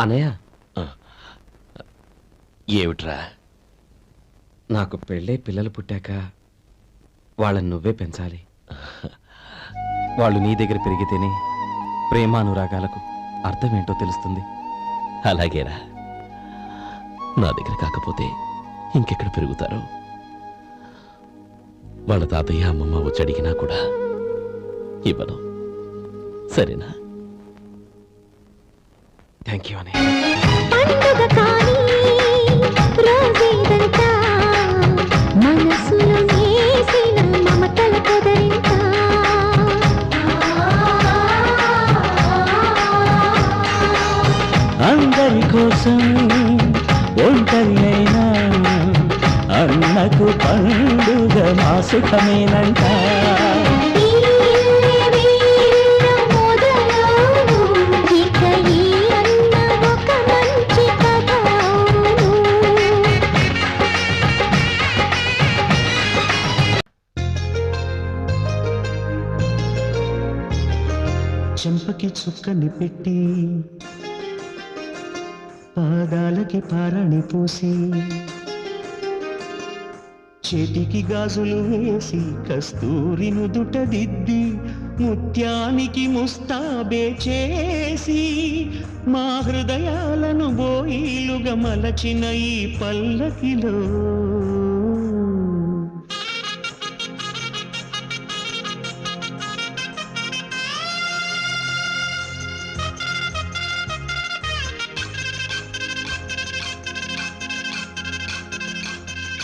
అనయ్య. ఏమిట్రా? నాకు పెళ్ళై పిల్లలు పుట్టాక వాళ్ళని నువ్వే పెంచాలి. వాళ్ళు నీ దగ్గర పెరిగితేనే ప్రేమానురాగాలకు అర్థం ఏంటో తెలుస్తుంది. అలాగేరా. నా దగ్గర కాకపోతే ఇంకెక్కడ పెరుగుతారు? వాళ్ళ తాతయ్య అమ్మమ్మ వచ్చి అడిగినా కూడా ఇవ్వను. సరేనా? థ్యాంక్ యూ అనయ్య పండుగ కానీ రోజేదంతా మనసులో వేసిన మమతల పొదరింత. అందరి కోసం ఒంటరి అయినా అన్నకు పండుగ మా సుఖమేనంట. చెంపకి చుక్కని పెట్టి పాదాలకి పారని పూసి చేతికి గాజులు వేసి కస్తూరి నుదుట దిద్ది ముత్యానికి ముస్తాబే చేసి మా హృదయాలను బోయిలుగా మలచిన ఈ పల్లకిలో.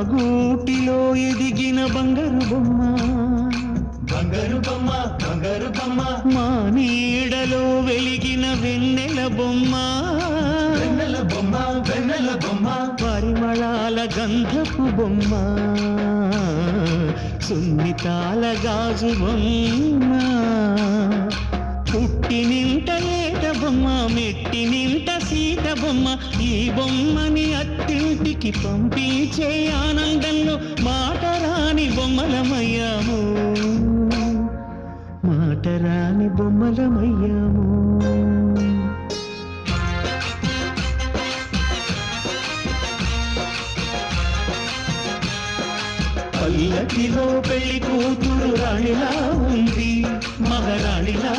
గూటిలో ఎదిగిన బంగారు బొమ్మ. బంగారు బొమ్మ బంగారు బొమ్మ. మా నీడలో వెలిగిన వెన్నెల బొమ్మ. వెన్నెల బొమ్మ వెన్నెల బొమ్మ. పరిమళాల గంధపు బొమ్మ. సున్నితాల గాజు బొమ్మ. పుట్టి నింట ఏట బొమ్మ మెట్టి నింట సీత బొమ్మ ఈ బొమ్మని అత్తింటికి పంపించే ఆనందంలో మాట రాని బొమ్మలమయ్యాము. మాట రాని బొమ్మలమయ్యాము. పల్లకిలో పెళ్ళి కూతురు రాణిలా ఉంది మహారాణిలా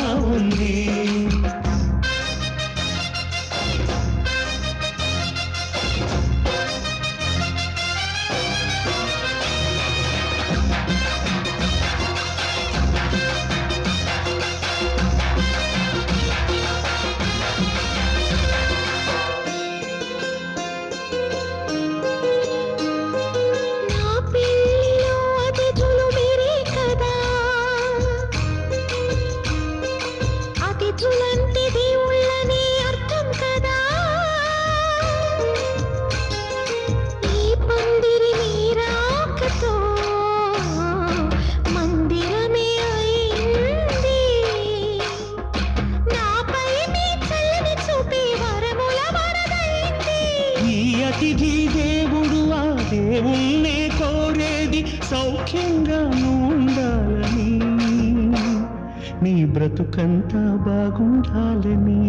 నీ బ్రతుకంతా బాగుండాలని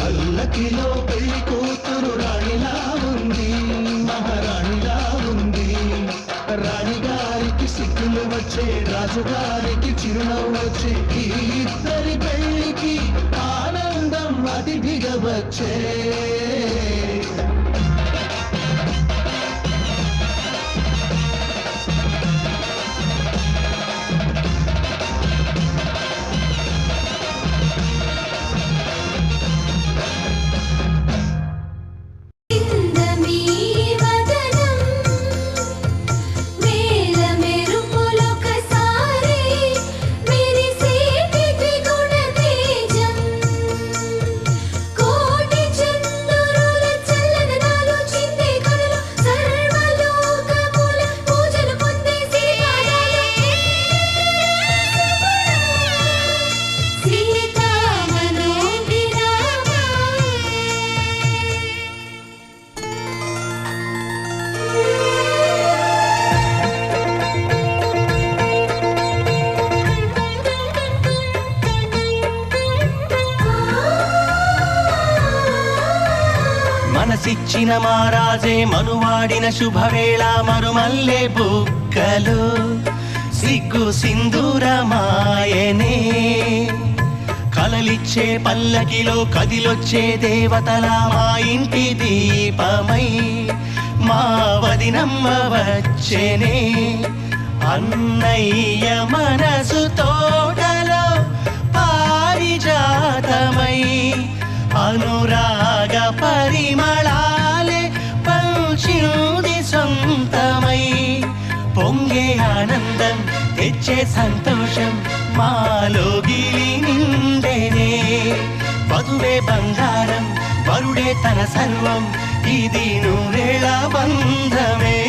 పల్లకిలో పెళ్ళి కూతురు రాణిలా ఉంది మహారాణిలా ఉంది. రాణిగారికి సిగ్గులు వచ్చే రాజుగారికి చిరునవ్వు వచ్చే ఈ ఇద్దరి పెళ్ళికి ఆనందం అది దిగవచ్చే మనసిచ్చిన మారాజే మనువాడిన శుభవేళ మరుమల్లే బుక్కలు సిగ్గు సింధూరమాయనే కలలిచ్చే పల్లకిలో కదిలొచ్చే దేవతల మా ఇంటి దీపమై మా వదినమ్మ వచ్చేనే అన్నయ్య మనసు తోటలో పారిజాతమై అనురాగ పరిమళాలే పంచింది సొంతమై. పొంగే ఆనందం తెచ్చే సంతోషం మాలోగిలి నిండేనే. వధువే బంగారం వరుడే తన సర్వం ఇది నూరేళ బంధమే.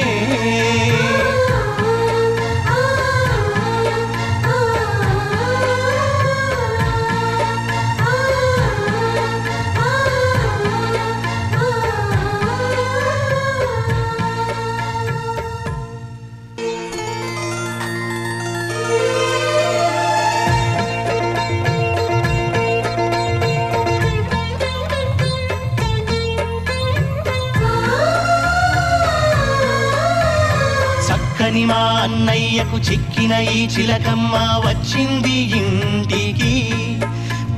చక్కని మా అన్నయ్యకు చిక్కిన ఈ చిలకమ్మ వచ్చింది ఇంటికి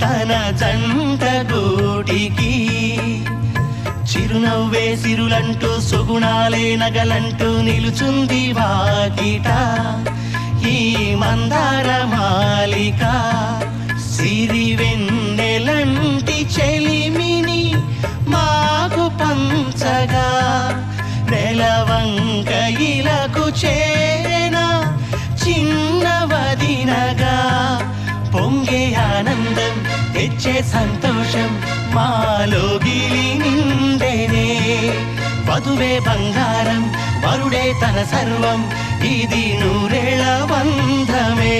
తన జంట గూటికి. చిరునవ్వే సిరులంటూ సుగుణాలే నగలంటూ నిలుచుంది వాకిట ఈ మందార మాలిక. చేరేనా? చేన చిన్నవదినగా పొంగే ఆనందం తెచ్చే సంతోషం మాలోగిలి నిండేనే వధువే బంగారం వరుడే తన సర్వం ఇది నూరేళ బంధమే.